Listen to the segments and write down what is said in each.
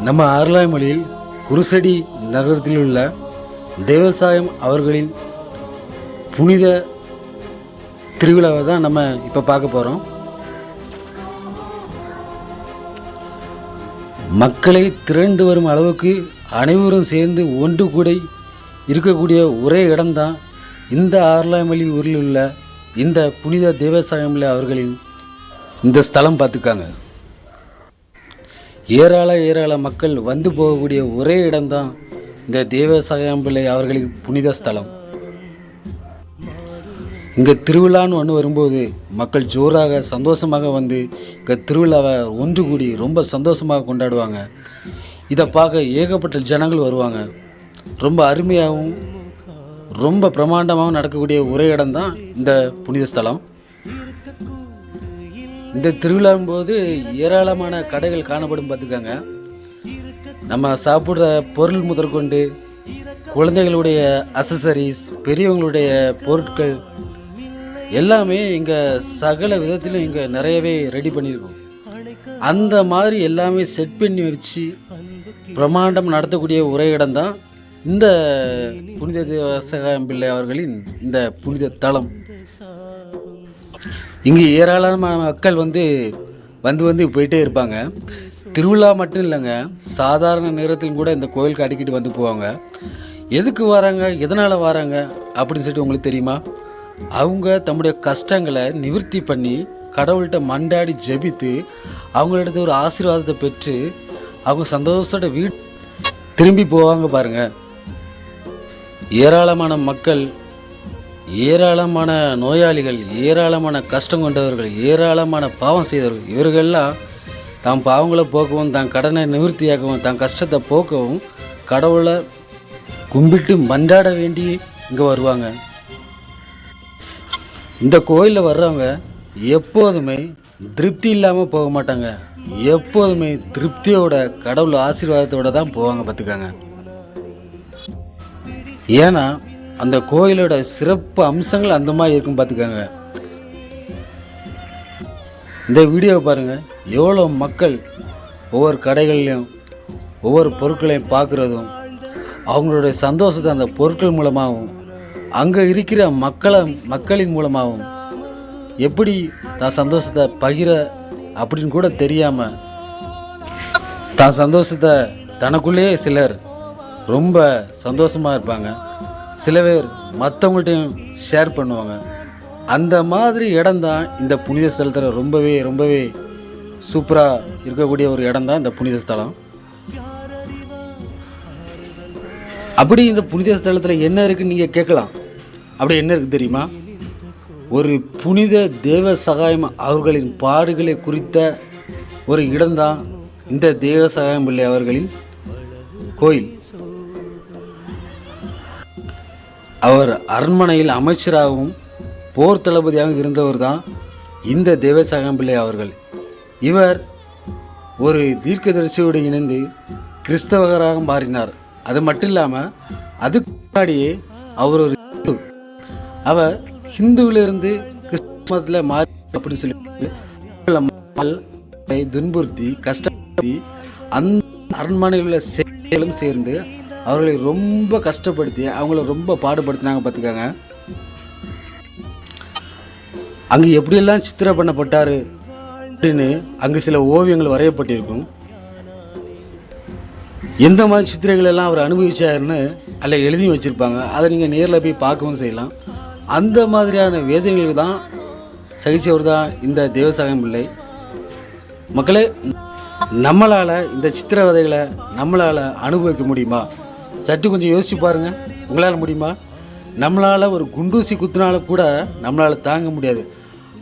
நம்ம ஆர்லாய்மொழியில் குருசடி நகரத்தில் உள்ள தேவசாயம் அவர்களின் புனித திருவிழாவை தான் நம்ம இப்போ பார்க்க போகிறோம் மக்களை திரண்டு வரும் அளவுக்கு அனைவரும் சேர்ந்து ஒன்று கூட இருக்கக்கூடிய ஒரே இடம்தான் இந்த ஆர்லாய்மொழி ஊரில் உள்ள இந்த புனித தேவசாயமில்லை அவர்களின் இந்த ஸ்தலம் பார்த்துக்காங்க. ஏராள ஏராள மக்கள் வந்து போகக்கூடிய ஒரே இடம்தான் இந்த தேவசகாம்பிள்ளை அவர்களின் புனித ஸ்தலம். இங்கே திருவிழான்னு ஒன்று வரும்போது மக்கள் ஜோராக சந்தோஷமாக வந்து இங்கே திருவிழாவை ஒன்று கூடி ரொம்ப சந்தோஷமாக கொண்டாடுவாங்க. இதை பார்க்க ஏகப்பட்ட ஜனங்கள் வருவாங்க. ரொம்ப அருமையாகவும் ரொம்ப பிரமாண்டமாகவும் நடக்கக்கூடிய ஒரே இடம்தான் இந்த புனித ஸ்தலம். இந்த திருவிழாவின் போது ஏராளமான கடைகள் காணப்படும் பார்த்துக்கோங்க. நம்ம சாப்பிட்ற பொருள் முதற்கொண்டு குழந்தைகளுடைய அசசரிஸ் பெரியவங்களுடைய பொருட்கள் எல்லாமே இங்கே சகல விதத்திலும் இங்கே நிறையவே ரெடி பண்ணியிருக்கோம். அந்த மாதிரி எல்லாமே செட் பண்ணி வச்சு பிரம்மாண்டம் நடத்தக்கூடிய ஒரே இடம்தான் இந்த புனித தேவசகாயம் பிள்ளை அவர்களின் இந்த புனித தலம். இங்கே ஏராளமான மக்கள் வந்து வந்து வந்து போயிட்டே இருப்பாங்க. திருவிழா மட்டும் இல்லைங்க சாதாரண நேரத்திலும் கூட இந்த கோயிலுக்கு அடிக்கடி வந்து போவாங்க. எதுக்கு வராங்க எதனால் வராங்க அப்படின்னு சொல்லிட்டு உங்களுக்கு தெரியுமா? அவங்க தம்முடைய கஷ்டங்களை நிவர்த்தி பண்ணி கடவுள்கிட்ட மண்டாடி ஜெபித்து அவங்கள்ட்ட ஒரு ஆசீர்வாதத்தை பெற்று அவங்க சந்தோஷத்தோட வீடு திரும்பி போவாங்க பாருங்கள் ஏராளமான மக்கள் ஏராளமான நோயாளிகள் ஏராளமான கஷ்டம் கொண்டவர்கள் ஏராளமான பாவம் செய்தவர்கள் இவர்கள்லாம் தாம் பாவங்களை போக்கவும் தான் கடனை நிவர்த்தியாகவும் தான் கஷ்டத்தை போக்கவும் கடவுளை கும்பிட்டு மன்றாட வேண்டி இங்கே வருவாங்க. இந்த கோயிலில் வர்றவங்க எப்போதுமே திருப்தி இல்லாமல் போக மாட்டாங்க. எப்போதுமே திருப்தியோட கடவுள் ஆசீர்வாதத்தோடு தான் போவாங்க பார்த்துக்காங்க. ஏன்னா அந்த கோயிலோட சிறப்பு அம்சங்கள் அந்த மாதிரி இருக்கும் பார்த்துக்கோங்க. இந்த வீடியோவை பாருங்கள் எவ்வளோ மக்கள் ஒவ்வொரு கடைகள்லையும் ஒவ்வொரு பொருட்களையும் பார்க்குறதும் அவங்களுடைய சந்தோஷத்தை அந்த பொருட்கள் மூலமாகவும் அங்கே இருக்கிற மக்களை மக்களின் மூலமாகவும் எப்படி தான் சந்தோஷத்தை பகிர அப்படின்னு கூட தெரியாமல் தான் சந்தோஷத்தை தனக்குள்ளேயே சிலர் ரொம்ப சந்தோஷமாக இருப்பாங்க. சில பேர் மற்றவங்கள்ட்டையும் ஷேர் பண்ணுவாங்க. அந்த மாதிரி இடம்தான் இந்த புனித ஸ்தலத்தில் ரொம்பவே ரொம்பவே சூப்பராக இருக்கக்கூடிய ஒரு இடம் தான் இந்த புனித ஸ்தலம். அப்படி இந்த புனித ஸ்தலத்தில் என்ன இருக்குன்னு நீங்கள் கேட்கலாம். அப்படி என்ன இருக்குது தெரியுமா? ஒரு புனித தேவ சகாயம் அவர்களின் பாடுகளை குறித்த ஒரு இடம்தான் இந்த தேவ சகாயம் பிள்ளை அவர்களின் கோயில். அவர் அரண்மனையில் அமைச்சராகவும் போர் தளபதியாகவும் இருந்தவர் தான் இந்த தேவசாகம் பிள்ளை அவர்கள். இவர் ஒரு தீர்க்கதரிசியோடு இணைந்து கிறிஸ்தவராக மாறினார். அது மட்டும் இல்லாமல் அதுக்கு முன்னாடியே அவர் ஒரு ஹிந்து. அவர் ஹிந்துவிலிருந்து கிறிஸ்தவத்தில் மாறி அப்படின்னு சொல்லி துன்புறுத்தி கஷ்டப்படுத்தி அந்த அரண்மனையில் உள்ள செயலும் சேர்ந்து அவர்களை ரொம்ப கஷ்டப்படுத்தி அவங்கள ரொம்ப பாடுபடுத்தினாங்க பார்த்துக்காங்க. அங்கே எப்படியெல்லாம் சித்திர பண்ணப்பட்டார் அப்படின்னு அங்கே சில ஓவியங்கள் வரையப்பட்டிருக்கும். எந்த மாதிரி சித்திரைகள் எல்லாம் அவர் அனுபவிச்சாருன்னு அதில் எழுதி வச்சுருப்பாங்க. அதை நீங்கள் நேரில் போய் பார்க்கவும் செய்யலாம். அந்த மாதிரியான வேதனைகளுக்கு தான் சகிச்சவர் தான் இந்த தேவசாயம் பிள்ளை. மக்களே நம்மளால் இந்த சித்திரவதைகளை நம்மளால் அனுபவிக்க முடியுமா? சற்று கொஞ்சம் யோசிச்சு பாருங்கள் உங்களால் முடியுமா? நம்மளால் ஒரு குண்டூசி குத்தினால கூட நம்மளால் தாங்க முடியாது.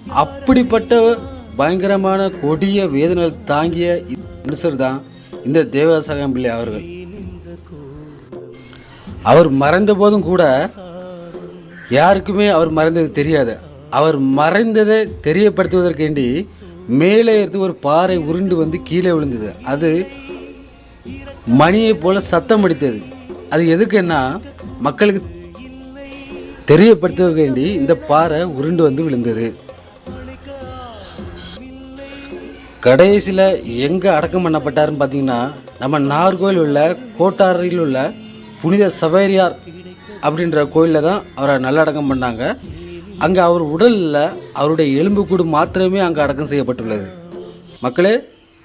அப்படிப்பட்ட பயங்கரமான கொடிய வேதனைகள் தாங்கிய மனுஷர் தான் இந்த தேவசகம் பிள்ளை அவர்கள். அவர் மறைந்த போதும் கூட யாருக்குமே அவர் மறைந்தது தெரியாது. அவர் மறைந்ததை தெரியப்படுத்துவதற்கேண்டி மேலே இருந்து ஒரு பாறை உருண்டு வந்து கீழே விழுந்தது. அது மணியை போல சத்தம் அடித்தது. அது எதுக்குன்னா மக்களுக்கு தெரியப்படுத்த வேண்டி இந்த பாறை உருண்டு வந்து விழுந்தது. கடைசியில் எங்கே அடக்கம் பண்ணப்பட்டாருன்னு பார்த்தீங்கன்னா நம்ம நார்கோயில் உள்ள கோட்டாரில் உள்ள புனித சவேரியார் அப்படின்ற கோயிலில் தான் அவரை நல்லடக்கம் பண்ணாங்க. அங்கே அவர் உடலில் அவருடைய எலும்புக்கூடு மாத்திரமே அங்கே அடக்கம் செய்யப்பட்டுள்ளது. மக்களே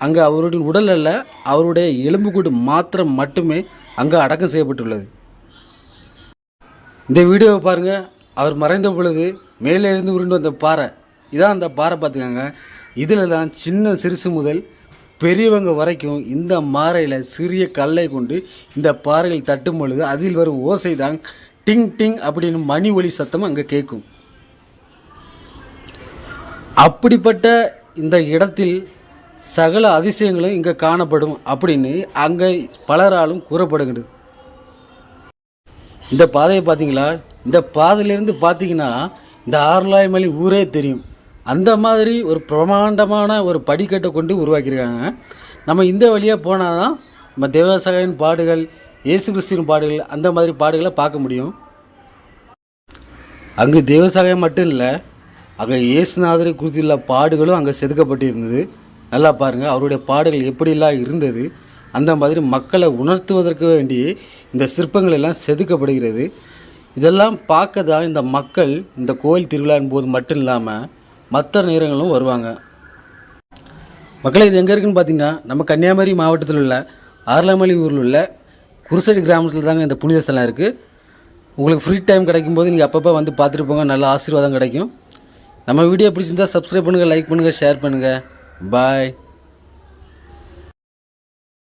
அங்கே அவருடைய உடலில் அவருடைய எலும்புக்கூடு மாத்திரம் மட்டுமே அங்கே அடக்கம் செய்யப்பட்டுள்ளது. இந்த வீடியோவை பாருங்கள் அவர் மறைந்த பொழுது மேலே இருந்து உருண்டு வந்த பாறை. இதான் அந்த பாறை பார்த்துக்கோங்க. இதில் தான் சின்ன சிறுசு முதல் பெரியவங்க வரைக்கும் இந்த மாறையில் சிறிய கல்லை கொண்டு இந்த பாறையில் தட்டும் பொழுது அதில் வரும் ஓசை தான் டிங் டிங் அப்படின்னு மணி ஒலி சத்தம் அங்கே கேட்கும். அப்படிப்பட்ட இந்த இடத்தில் சகல அதிசயங்களும் இங்கே காணப்படும் அப்படின்னு அங்கே பலராலும் கூறப்படுகிறது இந்த பாதையை பார்த்தீங்களா? இந்த பாதையிலேருந்து பார்த்தீங்கன்னா இந்த ஆறுலாய் மலை ஊரே தெரியும். அந்த மாதிரி ஒரு பிரமாண்டமான ஒரு படிக்கட்டை கொண்டு உருவாக்கியிருக்காங்க. நம்ம இந்த வழியாக போனால் தான் நம்ம தேவசகாயின் பாடுகள் இயேசு கிறிஸ்தின் பாடுகள் அந்த மாதிரி பாடுகளை பார்க்க முடியும். அங்கே தேவசகாயம் மட்டும் இல்லை அங்கே இயேசுநாதரை குறித்துள்ள பாடுகளும் அங்கே செதுக்கப்பட்டிருந்தது. நல்லா பாருங்கள் அவருடைய பாடல்கள் எப்படிலாம் இருந்தது அந்த மாதிரி மக்களை உணர்த்துவதற்கு வேண்டி இந்த சிற்பங்கள் எல்லாம் செதுக்கப்படுகிறது. இதெல்லாம் பார்க்க தான் இந்த மக்கள் இந்த கோயில் திருவிழாவின் போது மட்டும் இல்லாமல் மற்ற நேரங்களும் வருவாங்க. மக்களை இது எங்கே இருக்குன்னு பார்த்தீங்கன்னா நம்ம கன்னியாகுமரி மாவட்டத்தில் உள்ள ஆர்லாமலி ஊரில் உள்ள குருசடி கிராமத்தில் தாங்க இந்த புனித ஸ்தலம் இருக்குது உங்களுக்கு ஃப்ரீ டைம் கிடைக்கும் போது நீங்கள் அப்பப்போ வந்து பார்த்துட்டு போங்க நல்ல ஆசீர்வாதம் கிடைக்கும். நம்ம வீடியோ பிடிச்சிருந்தா சப்ஸ்கிரைப் பண்ணுங்கள் லைக் பண்ணுங்கள் ஷேர் பண்ணுங்கள் பாய்